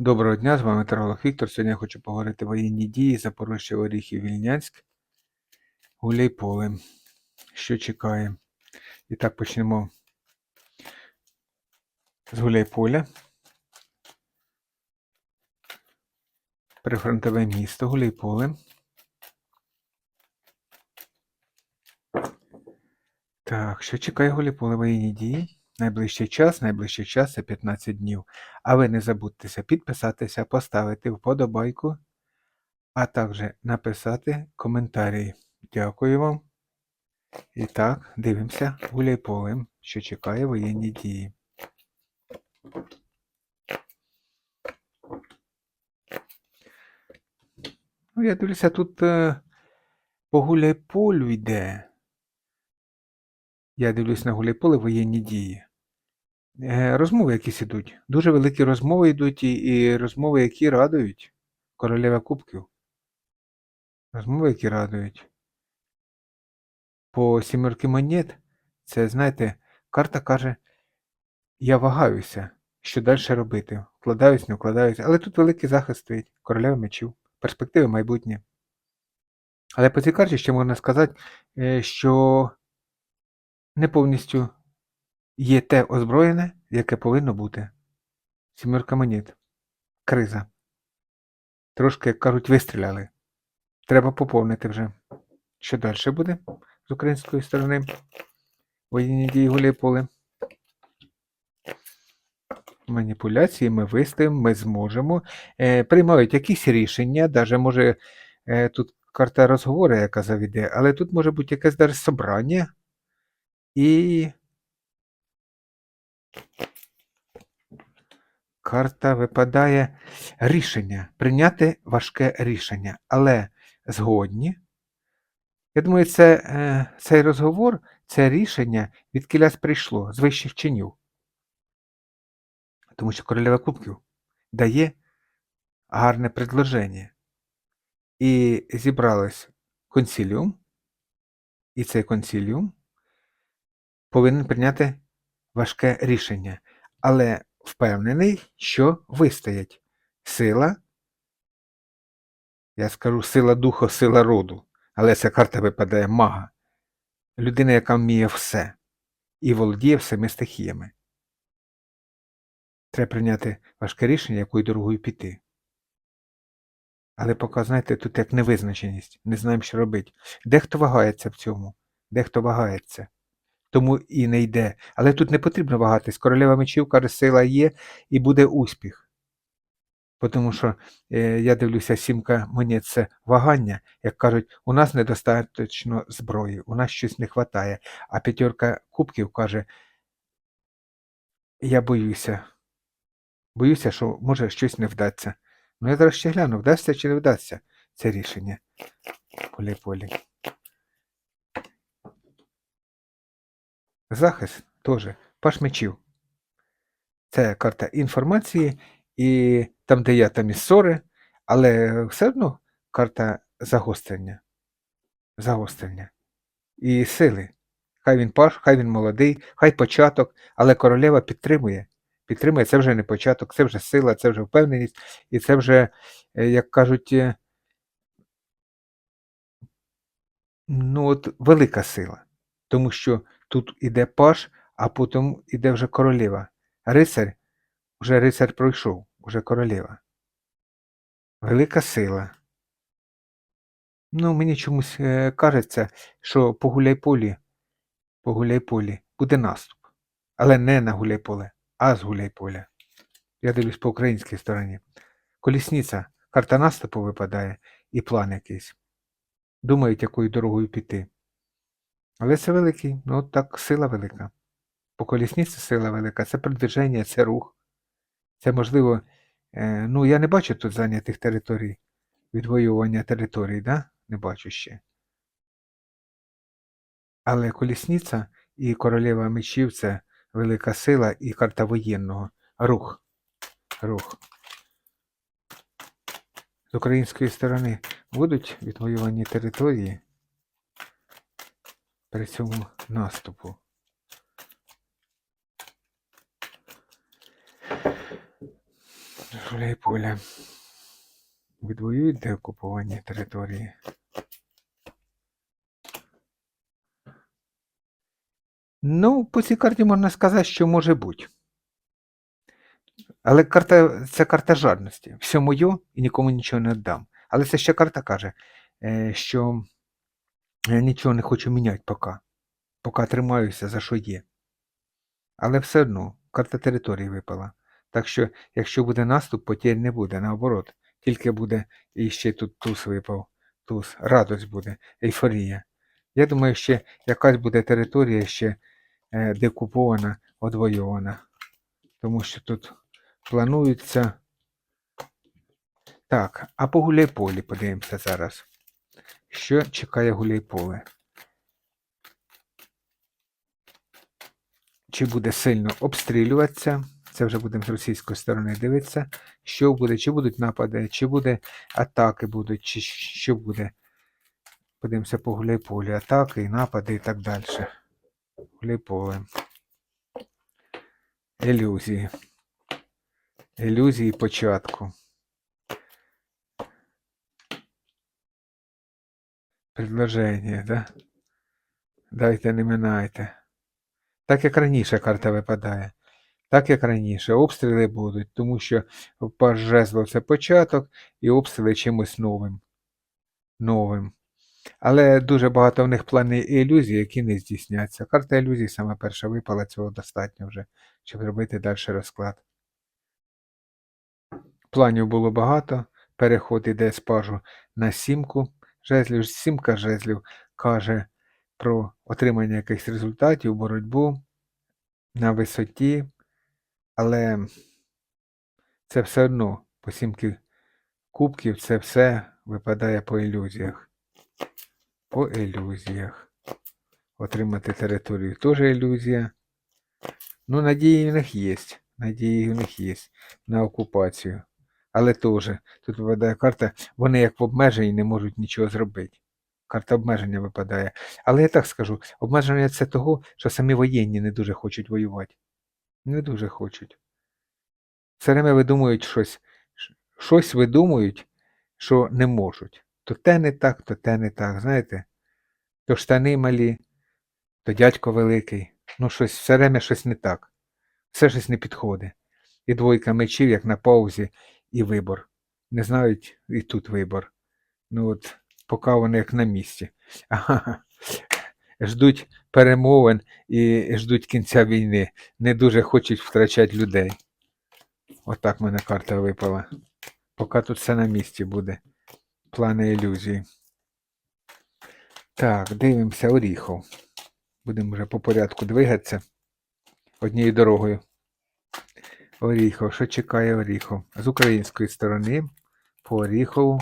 Доброго дня, з вами Таролог Віктор. Сьогодні я хочу поговорити воєнні дії Запорожжя, Оріхів, Вільнянськ, Гуляйполе. Що чекає? І так почнемо з Гуляйполя. Прифронтове місто Гуляйполе. Так, що чекає Гуляйполе воєнні дії? Найближчий час, найближчий час це 15 днів. А ви не забудьтеся підписатися, поставити вподобайку, а також написати коментарі. Дякую вам. І так, дивимося Гуляйполем, що чекає воєнні дії. Ну, я дивлюся, тут е, по Гуляйполю йде. Я дивлюсь на Гуляйполе воєнні дії. Е, Розмови якісь ідуть. Дуже великі розмови йдуть, і, і розмови, які радують. Королева Кубків. Розмови, які радують. По сімерки монет, це, знаєте, карта каже, я вагаюся, що далі робити. Вкладаюсь, не вкладаюся. Але тут великий захист стоїть. Королева мечів. Перспективи майбутнє. Але по цій карті ще можна сказати, е, що не повністю є те озброєне, яке повинно бути. Сімерка монет. Криза. Трошки, як кажуть, вистріляли. Треба поповнити вже. Що далі буде з української сторони? Воєнні дії Гуляйполе. Маніпуляції ми виставимо, ми зможемо. Е, приймають якісь рішення, навіть може е, тут карта розговору, яка заведе, але тут може бути якесь даже собрання. І карта випадає рішення, прийняти важке рішення, але згодні. Я думаю, це, е, цей розговор, це рішення від кілясь прийшло з вищих чинів. Тому що королева Кубків дає гарне предложення. І зібралось консиліум, і цей консиліум повинен прийняти важке рішення, але впевнений, що вистоять сила, я скажу сила духу, сила роду, але ця карта випадає мага. Людина, яка вміє все і володіє всіми стихіями. Треба прийняти важке рішення, якою дорогою піти. Але поки, знаєте, тут як невизначеність, не знаємо, що робити. Дехто вагається в цьому, дехто вагається тому і не йде. Але тут не потрібно вагатись. Королева мечів каже, сила є і буде успіх. Тому що е, я дивлюся, сімка монет це вагання, як кажуть, у нас недостатньо зброї, у нас щось не вистачає. А п'ятерка кубків каже, я боюся. Боюся, що може щось не вдасться. Ну я зараз ще гляну, вдасться чи не вдасться це рішення. Полі-полі. Захист теж паш мечів. Це карта інформації, і там, де я, там і ссори, але все одно карта загострення. Загострення. І сили. Хай він паш, хай він молодий, хай початок, але королева підтримує. Підтримує, це вже не початок, це вже сила, це вже впевненість, і це вже, е, як кажуть, е, ну от велика сила. Тому що тут іде паш, а потім іде вже королева. Рицар, вже рицар пройшов, вже королева. Велика сила. Ну, мені чомусь е, кажеться, що по Гуляйполі, по Гуляйполі буде наступ. Але не на Гуляйполе, а з Гуляйполя. Я дивлюсь по українській стороні. Колісниця, карта наступу випадає і план якийсь. Думають, якою дорогою піти. Але це великий, ну от так сила велика. По колісниці сила велика, це продвиження, це рух. Це можливо, е, ну я не бачу тут зайнятих територій, відвоювання територій, да? не бачу ще. Але колісниця і королева мечів це велика сила і карта воєнного. Рух. Рух. З української сторони будуть відвоювані території при цьому наступу. Гуляйполя. Відвоюють деокуповані території. Ну, по цій карті можна сказати, що може бути. Але карта, це карта жадності. Все моє і нікому нічого не віддам. Але це ще карта каже, е, що я нічого не хочу міняти поки. Поки тримаюся за що є. Але все одно, карта території випала. Так що, якщо буде наступ, потерь не буде, наоборот. Тільки буде, і ще тут туз випав. Туз, радость буде, ейфорія. Я думаю, ще якась буде територія ще е, декупована, одвойована. Тому що тут планується. Так, а по Гуляйполі подивимося зараз. Що чекає Гуляйполе? Чи буде сильно обстрілюватися? Це вже будемо з російської сторони дивитися. Що буде, чи будуть напади, чи буде атаки будуть, чи що буде. Подивимося по Гуляйполі. Атаки, напади і так далі. Гуляйполе. Ілюзії. Ілюзії початку. Предложення, да? Дайте, не минайте. Так як раніше карта випадає. Так як раніше. Обстріли будуть, тому що паж жезлов це початок і обстріли чимось новим. Новим. Але дуже багато в них планів і ілюзій, які не здійсняться. Карта ілюзій саме перша випала, цього достатньо вже, щоб робити далі розклад. Планів було багато. Переход іде з пажу на сімку жезлів. Сімка жезлів каже про отримання якихось результатів, боротьбу на висоті, але це все одно по сімки кубків це все випадає по ілюзіях. По ілюзіях. Отримати територію теж ілюзія. Ну, надії в них є. Надії в них є на окупацію. Але теж, тут випадає карта, вони як в обмеженні не можуть нічого зробити. Карта обмеження випадає. Але я так скажу, обмеження це того, що самі воєнні не дуже хочуть воювати. Не дуже хочуть. Все время видумують щось. Щось видумують, що не можуть. То те не так, то те не так. Знаєте? То штани малі, то дядько великий. Ну, щось, все время щось не так. Все щось не підходить. І двойка мечів, як на паузі, і вибор. Не знають, і тут вибор. Ну от, поки вони як на місці. Ждуть перемовин і ждуть кінця війни. Не дуже хочуть втрачати людей. Отак в мене карта випала. Поки тут все на місці буде. Плани ілюзії. Так, дивимося Оріхов. Будемо вже по порядку двигатися однією дорогою. Оріхов. Що чекає Оріхов? З української сторони по Оріхову.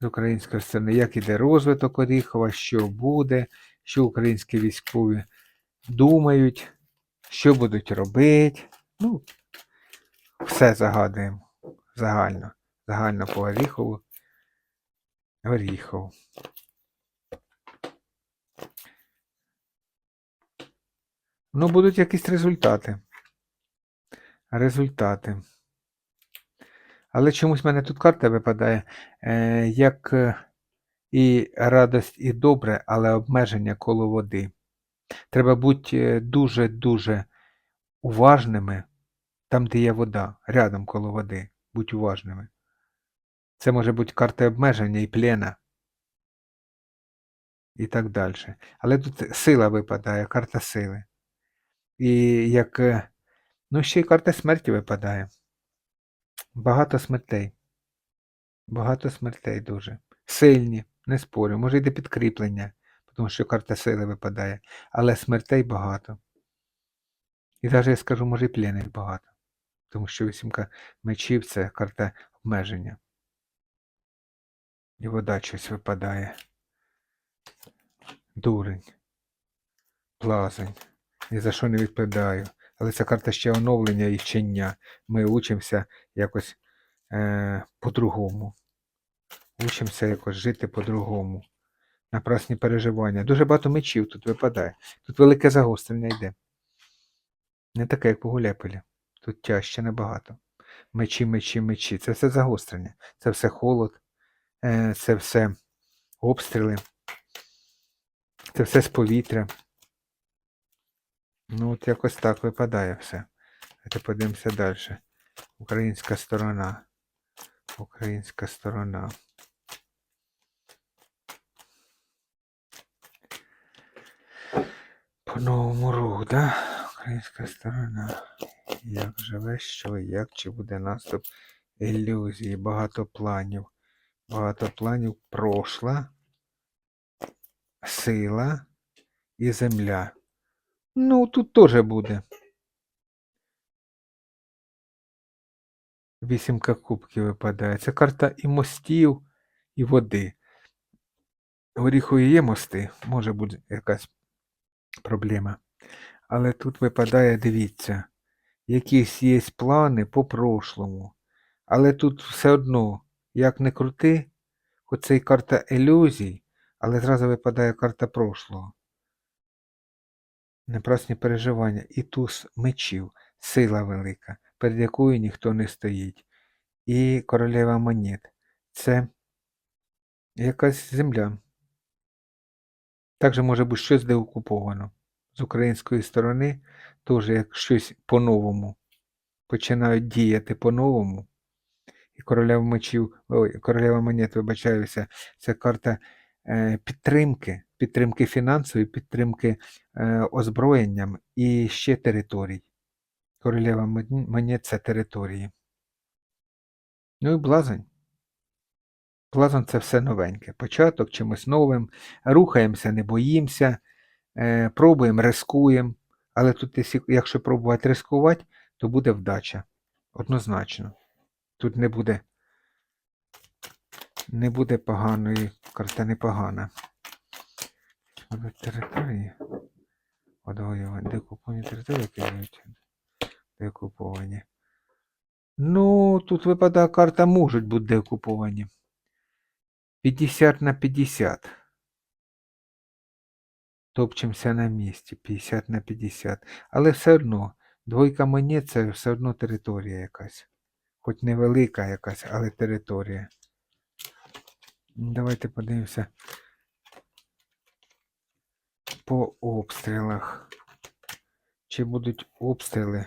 З української сторони, як іде розвиток Оріхова, що буде, що українські військові думають, що будуть робити. Ну, все загадуємо. Загально. Загально по Оріхову. Оріхов. Ну, будуть якісь результати. Результати. Але чомусь в мене тут карта випадає, е, як е, і радость, і добре, але обмеження коло води. Треба бути е, дуже-дуже уважними там, де є вода, рядом коло води. Будь уважними. Це може бути карта обмеження і плена. І так далі. Але тут сила випадає, карта сили. І як. е, Ну, ще й карта смерті випадає. Багато смертей. Багато смертей дуже. Сильні, не спорю. Може йде підкріплення, тому що карта сили випадає. Але смертей багато. І навіть я скажу, може і пленних багато. Тому що вісімка мечів це карта обмеження. І вода щось випадає. Дурень. Плазень. Ні за що не відповідаю. Але ця карта ще оновлення і вчення. Ми учимося якось е, по-другому. Учимося якось жити по-другому. Напрасні переживання. Дуже багато мечів тут випадає. Тут велике загострення йде. Не таке, як по Гуляйполі. Тут тяжче набагато. Мечі, мечі, мечі. Це все загострення. Це все холод, е, це все обстріли. Це все з повітря. Ну, от якось так випадає все. Давайте подивимося далі. Українська сторона. Українська сторона. По новому руху, да? Українська сторона. Як живе, що, як, чи буде наступ ілюзії, багато планів. Багато планів прошла, сила і земля. Ну, тут теж буде. Вісімка кубків випадає. Це карта і мостів, і води. В є мости, може бути якась проблема. Але тут випадає, дивіться, якісь є плани по прошлому. Але тут все одно, як не крути, хоч це і карта ілюзій, але зразу випадає карта прошлого. Непрасні переживання і туз мечів, сила велика, перед якою ніхто не стоїть. І королева монет. Це якась земля. Також може бути щось деокуповано. З української сторони теж як щось по-новому. Починають діяти по-новому. І королева мечів, ой, королева монет, вибачаюся, це карта підтримки, підтримки фінансової, підтримки е, озброєнням і ще територій. Королева монет це території. Ну і блазень. Блазень це все новеньке. Початок чимось новим. Рухаємося, не боїмося, е, пробуємо, рискуємо. Але тут, якщо пробувати рискувати, то буде вдача. Однозначно. Тут не буде, не буде поганої, карта непогана. Будуть території. Одвоювання. Декуповані території, які дають. Декуповані. Ну, тут випадає карта можуть бути деокуповані. 50 на 50. Топчемося на місці. 50 на 50. Але все одно, двойка монет це все одно територія якась. Хоч невелика якась, але територія. Давайте подивимося по обстрілах. Чи будуть обстріли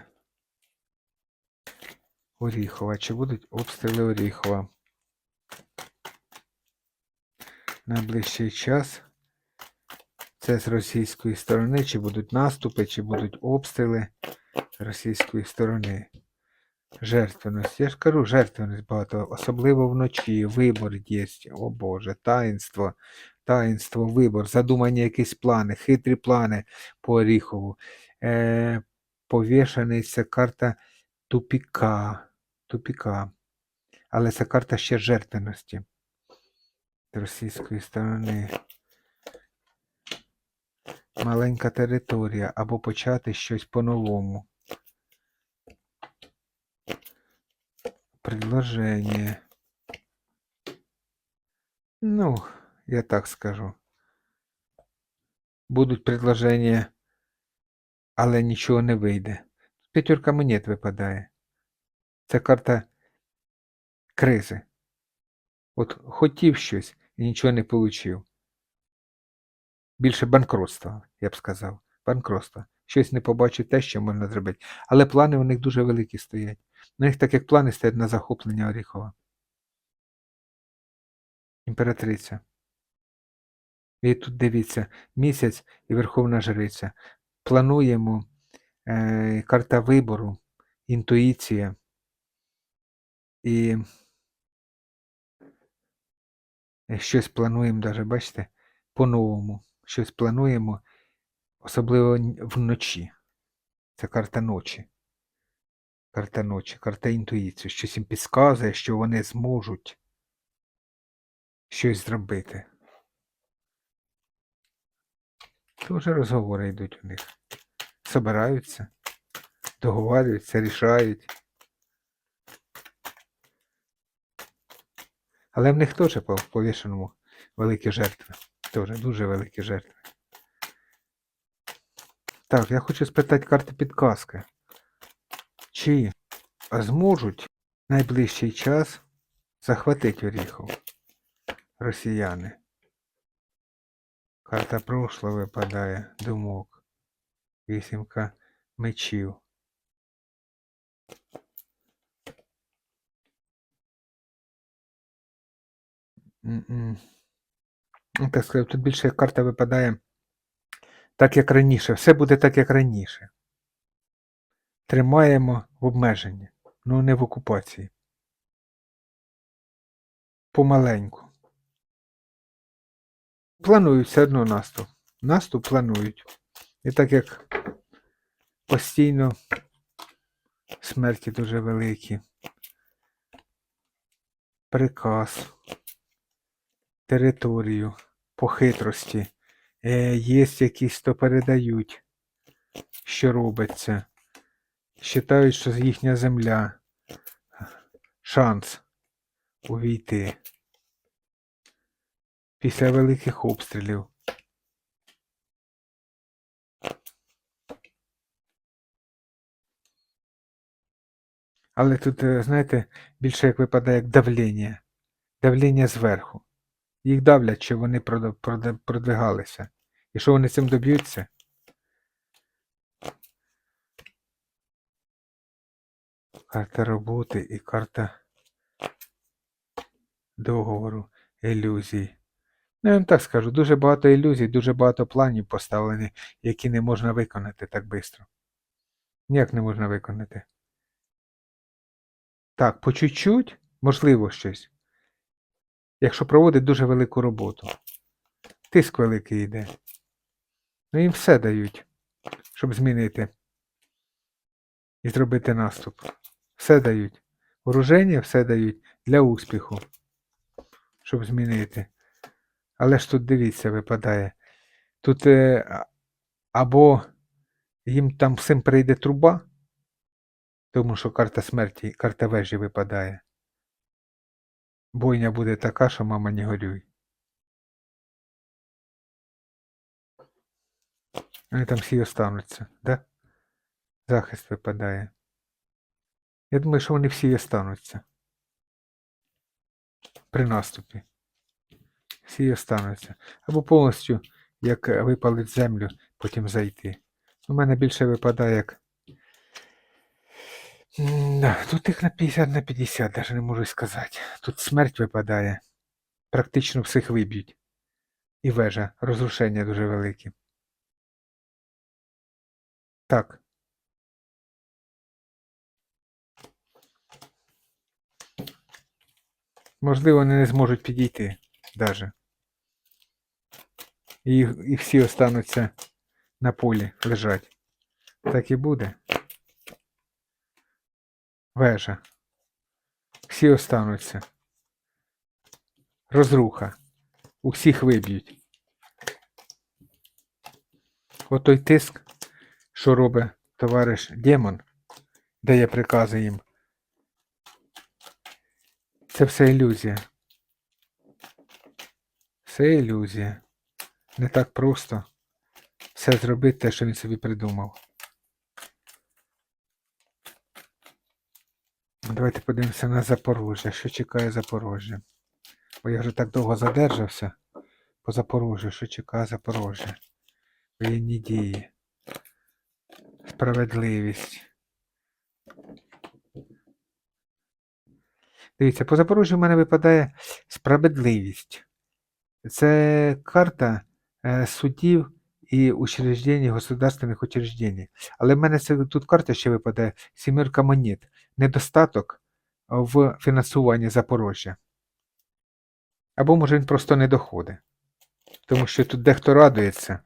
Оріхова? Чи будуть обстріли Оріхова? Найближчий час. Це з російської сторони, чи будуть наступи, чи будуть обстріли російської сторони. Жертвеність. Я ж кажу, жертвеність багато, особливо вночі, вибор є. О Боже, таїнство, таїнство, вибор, задумані якісь плани, хитрі плани по Оріхову. Е, повішаний це карта тупіка. Тупіка. Але це карта ще жертвеності з російської сторони. Маленька територія або почати щось по-новому. Предложение. Ну, я так скажу. Будуть предложення, але нічого не вийде. П'ятерка монет випадає. Це карта кризи. От хотів щось і нічого не отримав. Більше банкротства, я б сказав. Банкротства. Щось не побачив те, що можна зробити. Але плани у них дуже великі стоять. У них так як плани стоять на захоплення Оріхова. Імператриця. І тут дивіться, місяць і Верховна Жриця. Плануємо е, карта вибору, інтуїція. І щось плануємо, даже, бачите, по-новому. Щось плануємо, особливо вночі. Це карта ночі. Карта ночі, карта інтуїції. Щось їм підказує, що вони зможуть щось зробити. Вже розговори йдуть у них. Собираються, договарюються, рішають. Але в них теж по повішеному великі жертви. Теж дуже великі жертви. Так, я хочу спитати карти підказки. Чи зможуть в найближчий час захватити Оріхов росіяни. Карта прошлого випадає, думок. Вісімка мечів. Так сказати, тут більше карта випадає так, як раніше. Все буде так, як раніше. Тримаємо в обмеженні, ну не в окупації. Помаленьку. Планують все одно наступ. Наступ планують. І так як постійно смерті дуже великі. Приказ. Територію. По хитрості. Е, є якісь, то передають, що робиться. Считають, що їхня земля. Шанс увійти. Після великих обстрілів. Але тут, е, знаєте, більше як випадає як давлення. Давлення зверху. Їх давлять, що вони продвигалися. І що вони цим доб'ються? Карта роботи і карта договору, ілюзій. Ну, я вам так скажу, дуже багато ілюзій, дуже багато планів поставлені, які не можна виконати так швидко. Ніяк не можна виконати. Так, по чуть-чуть, можливо, щось. Якщо проводить дуже велику роботу. Тиск великий йде. Ну їм все дають, щоб змінити і зробити наступ. Все дають. Вооруження все дають для успіху, щоб змінити. Але ж тут дивіться, випадає. Тут е, або їм там всім прийде труба, тому що карта смерті, карта вежі випадає. Бойня буде така, що мама не горюй. Вони там всі остануться, да? Захист випадає. Я думаю, що вони всі остануться. При наступі. Всі остануться. Або повністю, як випалить землю, потім зайти. У мене більше випадає як. Да, тут їх на 50 на 50, навіть не можу сказати. Тут смерть випадає. Практично всіх виб'ють. І вежа, розрушення дуже великі. Так. Можливо, вони не зможуть підійти даже. І, і всі остануться на полі лежать. Так і буде. Вежа. Всі остануться. Розруха. Усіх виб'ють. Отой тиск, що робить товариш Демон, дає прикази їм. Це все ілюзія. Все ілюзія. Не так просто все зробити те, що він собі придумав. Давайте подивимося на Запорожжя. Що чекає Запорожжя? Бо я вже так довго задержався по Запорожжю. Що чекає Запорожжя? Воєнні дії. Справедливість. Дивіться, по Запорожжю в мене випадає справедливість. Це карта е, судів і учреждень, государственних учреждень. Але в мене це, тут карта ще випадає сімерка монет. Недостаток в фінансуванні Запорожжя. Або може він просто не доходить. Тому що тут дехто радується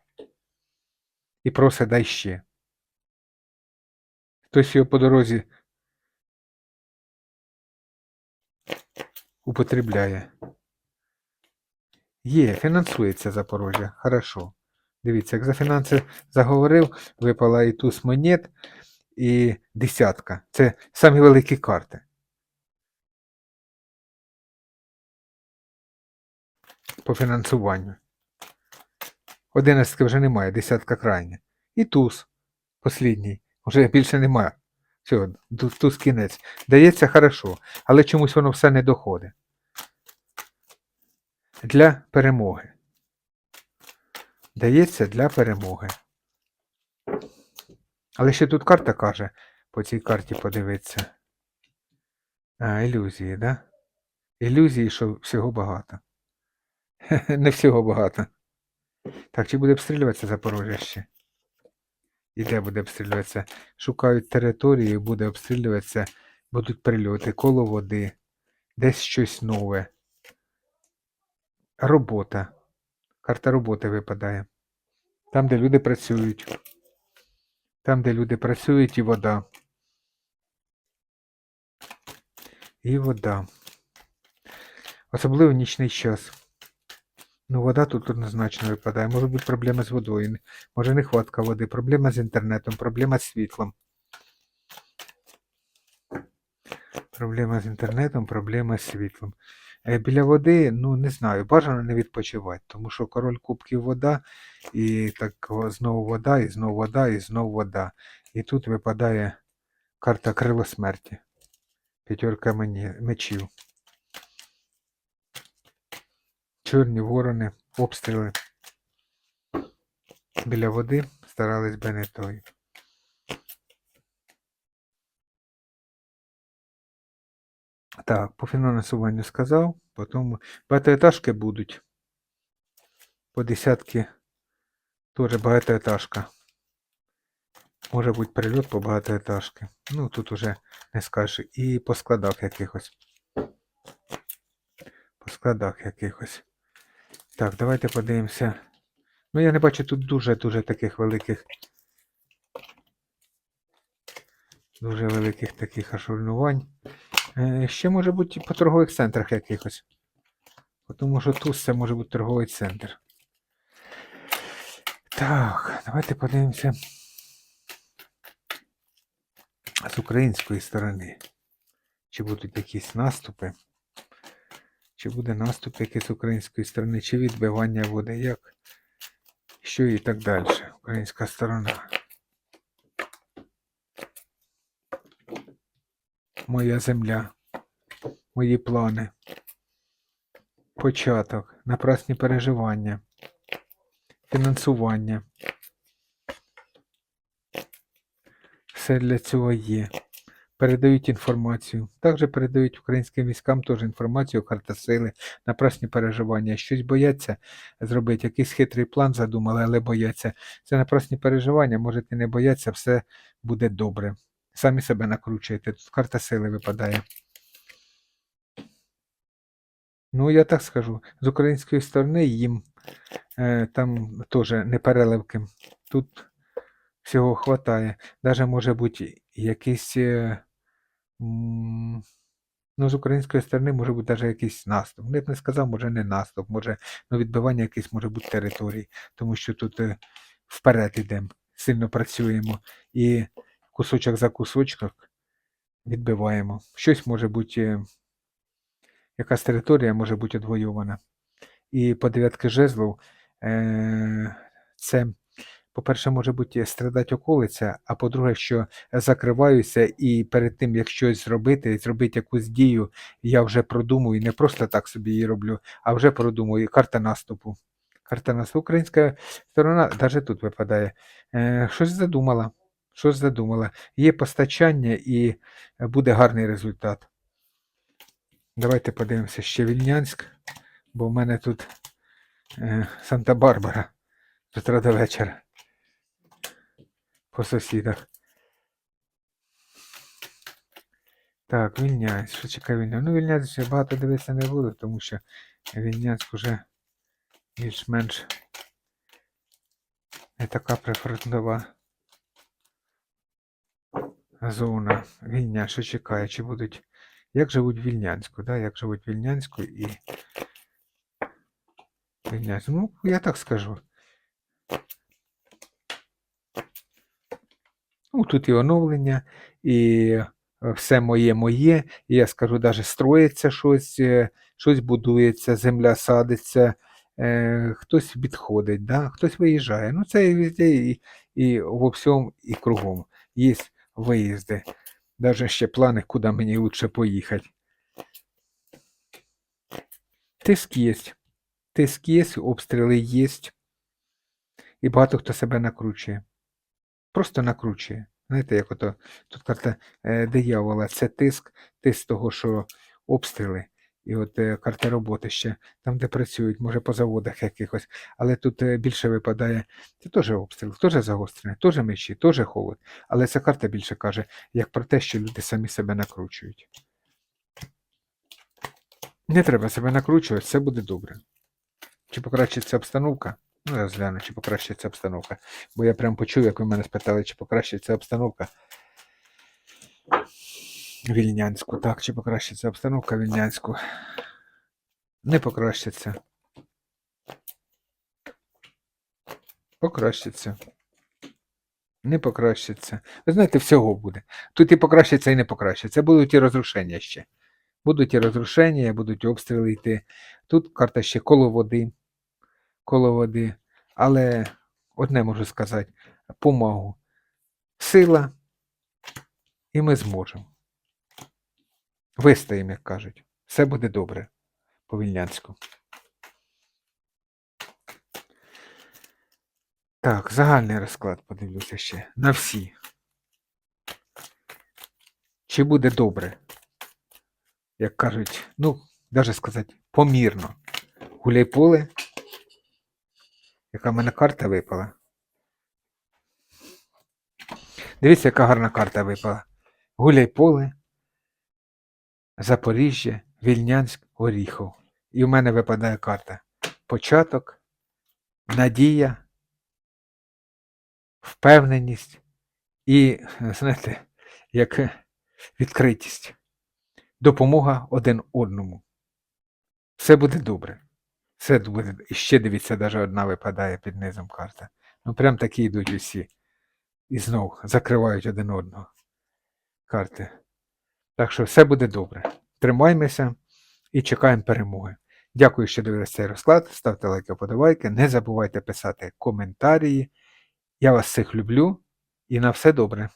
і просить дай ще. Хтось його по дорозі употребляє. Є, фінансується Запорожжя. Хорошо. Дивіться, як за фінанси заговорив, випала і туз монет, і десятка. Це самі великі карти. По фінансуванню. Одинадцятки вже немає, десятка крайня. І туз, послідній, вже більше немає. Все, туз кінець. Дається хорошо, але чомусь воно все не доходить. Для перемоги. Дається для перемоги. Але ще тут карта каже, по цій карті подивитися. А, ілюзії, да? Ілюзії, що всього багато. Не всього багато. Так, чи буде обстрілюватися Запорожжя ще? І де буде обстрілюватися? Шукають територію, буде обстрілюватися, будуть прильоти, коло води, десь щось нове. Робота. Карта роботи випадає. Там, де люди працюють. Там, де люди працюють, і вода. І вода. Особливо нічний час. Ну, вода тут однозначно випадає. Може бути проблема з водою, може нехватка води, проблема з інтернетом, проблема з світлом. Проблема з інтернетом, проблема з світлом. Е, Біля води, ну не знаю, бажано не відпочивати, тому що король кубків вода, і так знову вода, і знову вода, і знову вода. І тут випадає карта крило смерті. П'ятерка мечів. Чорні ворони, обстріли. Біля води старались би не той. Так, по фінансуванню сказав, потім багатоетажки будуть. По десятки теж багатоетажка. Може бути прильот по багатоетажки. Ну, тут уже не скажеш. І по складах якихось. По складах якихось. Так, давайте подивимося. Ну, я не бачу тут дуже-дуже таких великих. Дуже великих таких. Е, Ще може бути по торгових центрах якихось. Тому що тут це може бути торговий центр. Так, давайте подивимося з української сторони. Чи будуть якісь наступи? Чи буде наступ якийсь з української сторони, чи відбивання води, як? Що і так далі. Українська сторона. Моя земля. Мої плани. Початок. Напрасні переживання. Фінансування. Все для цього є. Передають інформацію. Також передають українським військам теж інформацію, карта сили, напрасні переживання. Щось бояться зробити, якийсь хитрий план задумали, але бояться. Це напрасні переживання, можете не боятися, все буде добре. Самі себе накручуєте. Тут карта сили випадає. Ну, я так скажу, з української сторони їм е, там теж не переливки. Тут всього хватає. Даже може бути якийсь. е, Ну, з української сторони може бути навіть якийсь наступ. Ну, Я б не сказав, може не наступ, може ну, відбивання якесь може бути території, тому що тут е, вперед йдемо, сильно працюємо і кусочок за кусочком відбиваємо. Щось може бути, е, якась територія може бути одвоювана. І по дев'ятки жезлов е, це, по-перше, може бути страдати околиця, а по-друге, що закриваюся, і перед тим, як щось зробити, зробити якусь дію, я вже продумую, не просто так собі її роблю, а вже продумую карта наступу. Карта наступу. Українська сторона навіть тут випадає. Е, щось задумала. Щось задумала. Є постачання і буде гарний результат. Давайте подивимося ще Вільнянськ, бо в мене тут е, Санта-Барбара з утра до вечора. По сусідах. Так, Вільнянськ. Що чекає Вільнянськ? Ну, Вільнянськ ще багато дивитися не буду, тому що Вільнянськ уже більш-менш не така прифронтова зона. Вільня, що чекає, чи будуть. Як живуть Вільнянську, да? Як живуть Вільнянську і Вільнянську. Ну, я так скажу. Ну, тут і оновлення, і все моє моє. І я скажу, навіть строїться щось, е, щось будується, земля садиться, е, хтось відходить, да? хтось виїжджає. Ну, це і і, і во всьому, і кругом. Є виїзди. Даже ще плани, куди мені лучше поїхати. Тиск є. Тиск є, обстріли є. І багато хто себе накручує. Просто накручує. Знаєте, як ото тут карта е, диявола, це тиск, тиск того, що обстріли. І от е, карта роботи ще, там, де працюють, може по заводах якихось, але тут е, більше випадає, це теж обстріл, теж загострене, теж мечі, теж холод. Але ця карта більше каже, як про те, що люди самі себе накручують. Не треба себе накручувати, все буде добре. Чи покращиться обстановка? Ну, я згляну, чи покращиться обстановка. Бо я прям почув, як ви мене спитали, чи покращиться обстановка. Вільнянську. Так, чи покращиться обстановка Вільнянську? Не покращиться. Покращиться. Не покращиться. Ви знаєте, всього буде. Тут і покращиться, і не покращиться. Будуть і розрушення ще. Будуть і розрушення, будуть обстріли йти. Тут карта ще коло води. Коло води. Але одне можу сказати: помогу. Сила, і ми зможемо. Вистоїмо, як кажуть. Все буде добре. По Вільнянську. Так, загальний розклад подивлюся ще. На всі. Чи буде добре? Як кажуть, ну, навіть сказати, помірно. Гуляй поле. Яка в мене карта випала? Дивіться, яка гарна карта випала. Гуляй поле, Запоріжжя, Вільнянськ, Оріхов. І в мене випадає карта. Початок, надія, впевненість і, знаєте, як відкритість, допомога один одному. Все буде добре. Все буде. І ще дивіться, навіть одна випадає під низом карта. Ну, прям такі йдуть усі. І знов закривають один одного карти. Так що все буде добре. Тримаймося і чекаємо перемоги. Дякую, що дивилися цей розклад. Ставте лайки, подавайки. Не забувайте писати коментарі. Я вас всіх люблю і на все добре.